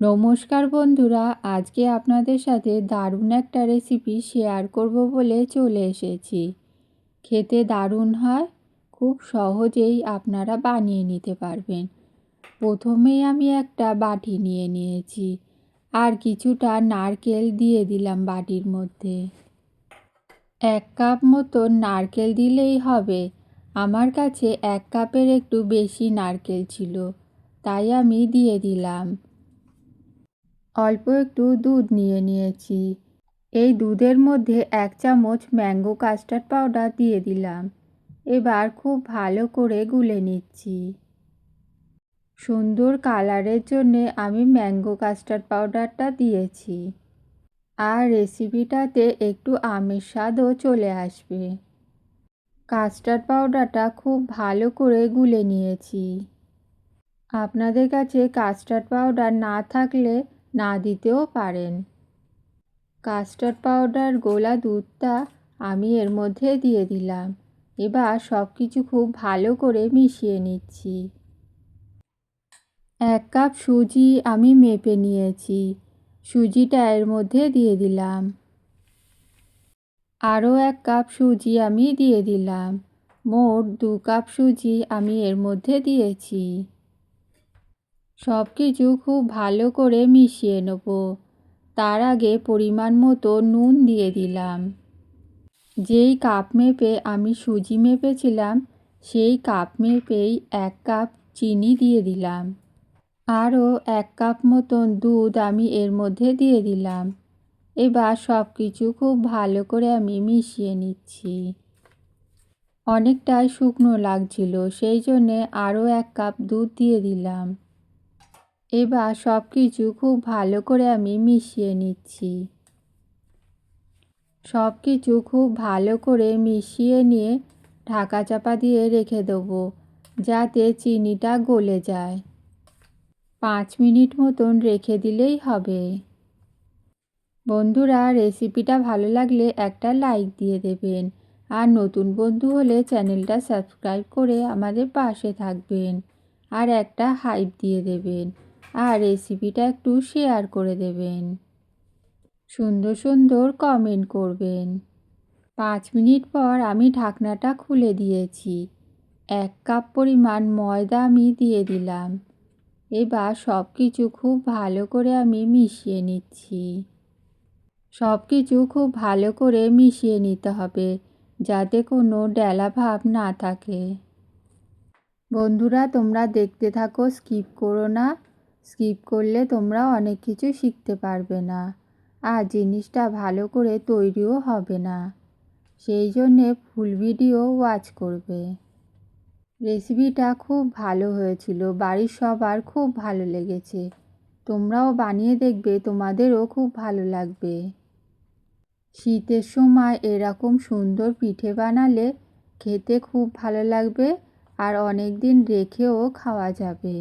নমস্কার বন্ধুরা, আজকে আপনাদের সাথে দারুণ একটা রেসিপি শেয়ার করব বলে চলে এসেছি। খেতে দারুণ হয়, খুব সহজেই আপনারা বানিয়ে নিতে পারবেন। প্রথমেই আমি একটা বাটি নিয়ে নিয়েছি, আর কিছুটা নারকেল দিয়ে দিলাম বাটির মধ্যে। এক কাপ মতো নারকেল দিলেই হবে। আমার কাছে এক কাপের একটু বেশি নারকেল ছিল, তাই আমি দিয়ে দিলাম। অল্প একটু দুধ নিয়ে নিয়েছি। এই দুধের মধ্যে এক চামচ ম্যাঙ্গো কাস্টার্ড পাউডার দিয়ে দিলাম। এবার খুব ভালো করে গুলে নিচ্ছি। সুন্দর কালারের জন্যে আমি ম্যাঙ্গো কাস্টার্ড পাউডারটা দিয়েছি। আর রেসিপিটাতে একটু আমের স্বাদও চলে আসবে। কাস্টার্ড পাউডারটা খুব ভালো করে গুলে নিয়েছি। আপনাদের কাছে কাস্টার্ড পাউডার না থাকলে না দিতেও পারেন। কাস্টার্ড পাউডার, গোলা দুধটা আমি এর মধ্যে দিয়ে দিলাম। এবার সব কিছু খুব ভালো করে মিশিয়ে নিচ্ছি। এক কাপ সুজি আমি মেপে নিয়েছি। সুজিটা এর মধ্যে দিয়ে দিলাম। আরও এক কাপ সুজি আমি দিয়ে দিলাম। মোট দু কাপ সুজি আমি এর মধ্যে দিয়েছি। সব কিছু খুব ভালো করে মিশিয়ে নেব। তার আগে পরিমাণ মতো নুন দিয়ে দিলাম। যেই কাপ মেপে আমি সুজি মেপেছিলাম, সেই কাপ মেপেই এক কাপ চিনি দিয়ে দিলাম। আরও এক কাপ মতন দুধ আমি এর মধ্যে দিয়ে দিলাম। এবার সব কিছু খুব ভালো করে আমি মিশিয়ে নিচ্ছি। অনেকটাই শুকনো লাগছিল, সেই জন্যে আরও এক কাপ দুধ দিয়ে দিলাম। এবার সব কিছু খুব ভালো করে আমি মিশিয়ে নিচ্ছি। সব কিছু খুব ভালো করে মিশিয়ে নিয়ে ঢাকা চাপা দিয়ে রেখে দেবো, যাতে চিনিটা গলে যায়। পাঁচ মিনিট মতন রেখে দিলেই হবে। বন্ধুরা, রেসিপিটা ভালো লাগলে একটা লাইক দিয়ে দেবেন। আর নতুন বন্ধু হলে চ্যানেলটা সাবস্ক্রাইব করে আমাদের পাশে থাকবেন। আর একটা হাইপ দিয়ে দেবেন। আর রেসিপিটা একটু শেয়ার করে দেবেন। সুন্দর সুন্দর কমেন্ট করবেন। পাঁচ মিনিট পর আমি ঢাকনাটা খুলে দিয়েছি। এক কাপ পরিমাণ ময়দা আমি দিয়ে দিলাম। এবার সব কিছু খুব ভালো করে আমি মিশিয়ে নিচ্ছি। সব কিছু খুব ভালো করে মিশিয়ে নিতে হবে, যাতে কোনো ডেলা ভাব না থাকে। বন্ধুরা, তোমরা দেখতে থাকো স্কিপ করো না। স্কিপ করলে তোমরা অনেক কিছু শিখতে পারবে না আর জিনিসটা ভালো করে তৈরিও হবে না। সেই জন্যে ফুল ভিডিও ওয়াচ করবে। রেসিপিটা খুব ভালো হয়েছিল, বাড়ির সবার খুব ভালো লেগেছে। তোমরাও বানিয়ে দেখবে, তোমাদেরও খুব ভালো লাগবে। শীতের সময় এরকম সুন্দর পিঠে বানালে খেতে খুব ভালো লাগবে আর অনেক দিন রেখেও খাওয়া যাবে।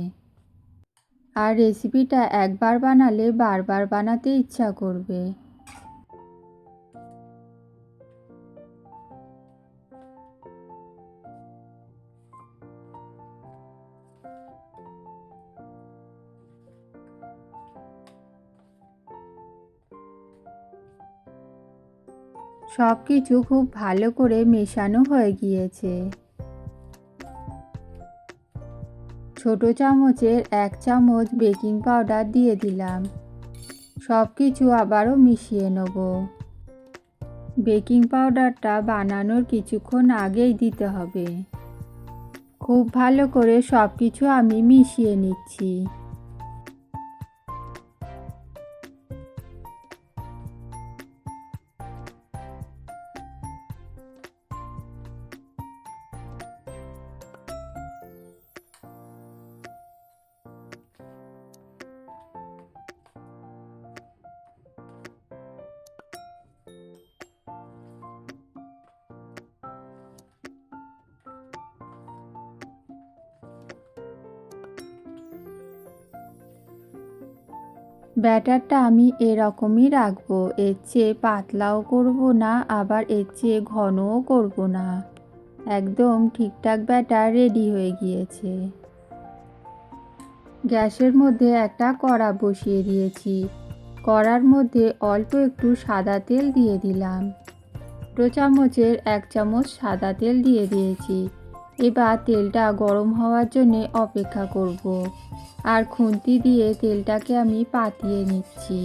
আর রেসিপিটা একবার বানালে বারবার বানাতে ইচ্ছা করবে। সব কিছু খুব ভালো করে মেশানো হয়ে গিয়েছে। ছোট চামচের এক চামচ বেকিং পাউডার দিয়ে দিলাম। সব কিছু আবারও মিশিয়ে নেব। বেকিং পাউডারটা বানানোর কিছুক্ষণ আগেই দিতে হবে। খুব ভালো করে সব কিছু আমি মিশিয়ে নিচ্ছি। ব্যাটারটা আমি এরকমই রাখব, এর চেয়ে পাতলাও করব না, আবার এর চেয়ে ঘনও করব না। একদম ঠিকঠাক ব্যাটার রেডি হয়ে গিয়েছে। গ্যাসের মধ্যে একটা কড়া বসিয়ে দিয়েছি। কড়ার মধ্যে অল্প একটু সাদা তেল দিয়ে দিলাম। ছোটো চামচের এক চামচ সাদা তেল দিয়ে দিয়েছি। এবার তেলটা গরম হওয়ার জন্য অপেক্ষা করব। আর খুন্তি দিয়ে তেলটাকে আমি পাতিয়ে নিচ্ছি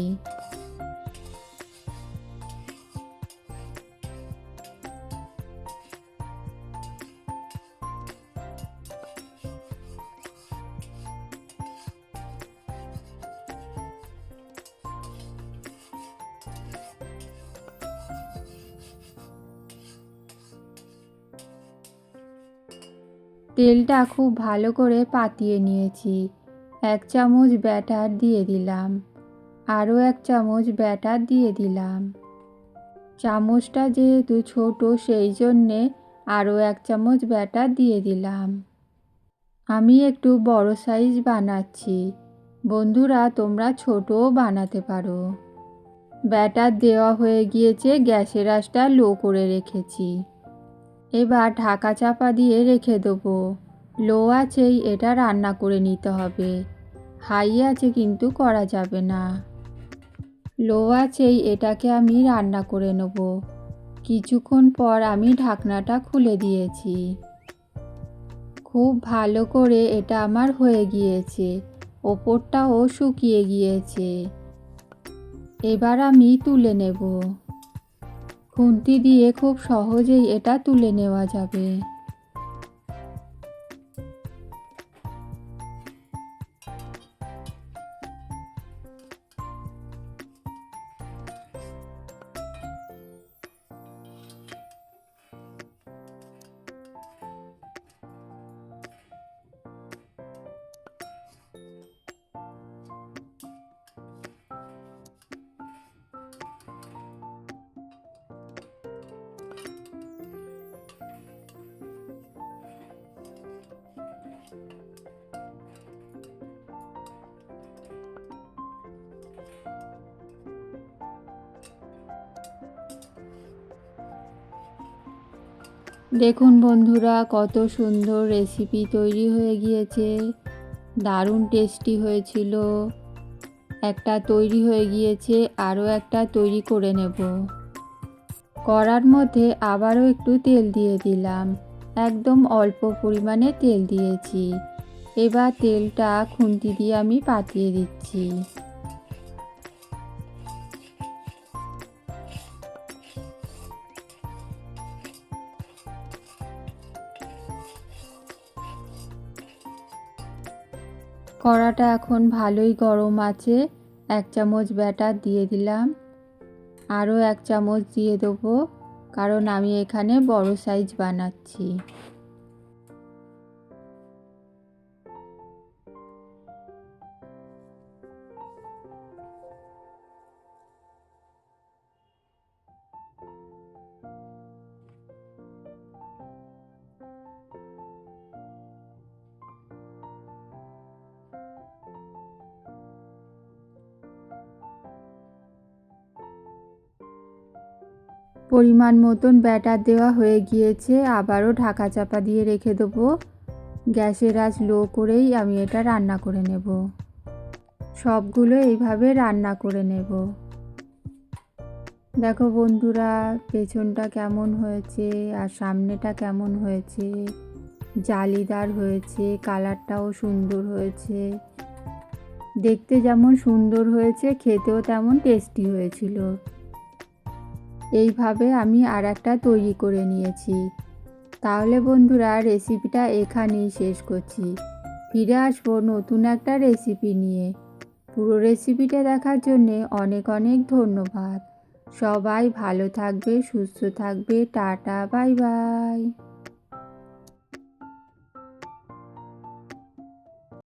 তেলটা খুব ভালো করে পাতিয়ে নিয়েছি। এক চামচ ব্যাটার দিয়ে দিলাম। আরও এক চামচ ব্যাটার দিয়ে দিলাম। চামচটা যেহেতু ছোট, সেই জন্যে আরও এক চামচ ব্যাটার দিয়ে দিলাম। আমি একটু বড় সাইজ বানাচ্ছি। বন্ধুরা, তোমরা ছোটও বানাতে পারো। ব্যাটার দেওয়া হয়ে গিয়েছে, গ্যাসের আঁচটা লো করে রেখেছি। এবার ঢাকা চাপা দিয়ে রেখে দেবো। লো আছেই, এটা রান্না করে নিতে হবে। হাই আছে কিন্তু করা যাবে না। লো আছেই, এটাকে আমি রান্না করে নেব। কিছুক্ষণ পর আমি ঢাকনাটা খুলে দিয়েছি। খুব ভালো করে এটা আমার হয়ে গিয়েছে। ওপরটাও শুকিয়ে গিয়েছে। এবার আমি তুলে নেব। খুন্তি দিয়ে খুব সহজেই এটা তুলে নেওয়া যাবে। দেখুন বন্ধুরা, কত সুন্দর রেসিপি তৈরি হয়ে গিয়েছে। দারুণ টেস্টি হয়েছিল। একটা তৈরি হয়ে গিয়েছে, আরও একটা তৈরি করে নেব। কড়ার মধ্যে আবারও একটু তেল দিয়ে দিলাম। একদম অল্প পরিমাণে তেল দিয়েছি। এবার তেলটা খুন্তি দিয়ে আমি পাতিয়ে দিচ্ছি। কড়াটা এখন ভালোই গরম আছে। এক চামচ ব্যাটার দিয়ে দিলাম। আরও এক চামচ দিয়ে দেবো, কারণ আমি এখানে বড় সাইজ বানাচ্ছি। পরিমাণ মতন ব্যাটার দেওয়া হয়ে গিয়েছে, আবারও ঢাকা চাপা দিয়ে রেখে দেবো। গ্যাসের আঁচ লো করেই আমি এটা রান্না করে নেব। সবগুলো এইভাবে রান্না করে নেব। দেখো বন্ধুরা, পেছনটা কেমন হয়েছে আর সামনেটা কেমন হয়েছে। জালিদার হয়েছে, কালারটাও সুন্দর হয়েছে। দেখতে যেমন সুন্দর হয়েছে, খেতেও তেমন টেস্টি হয়েছিল। এইভাবে আমি আর একটা তৈরি করে নিয়েছি। তাহলে বন্ধুরা রেসিপিটা এখানেই শেষ করছি। ফিরে আসব নতুন একটা রেসিপি নিয়ে। পুরো রেসিপিটা দেখার জন্যে অনেক অনেক ধন্যবাদ। সবাই ভালো থাকবে, সুস্থ থাকবে। Tata, bye bye.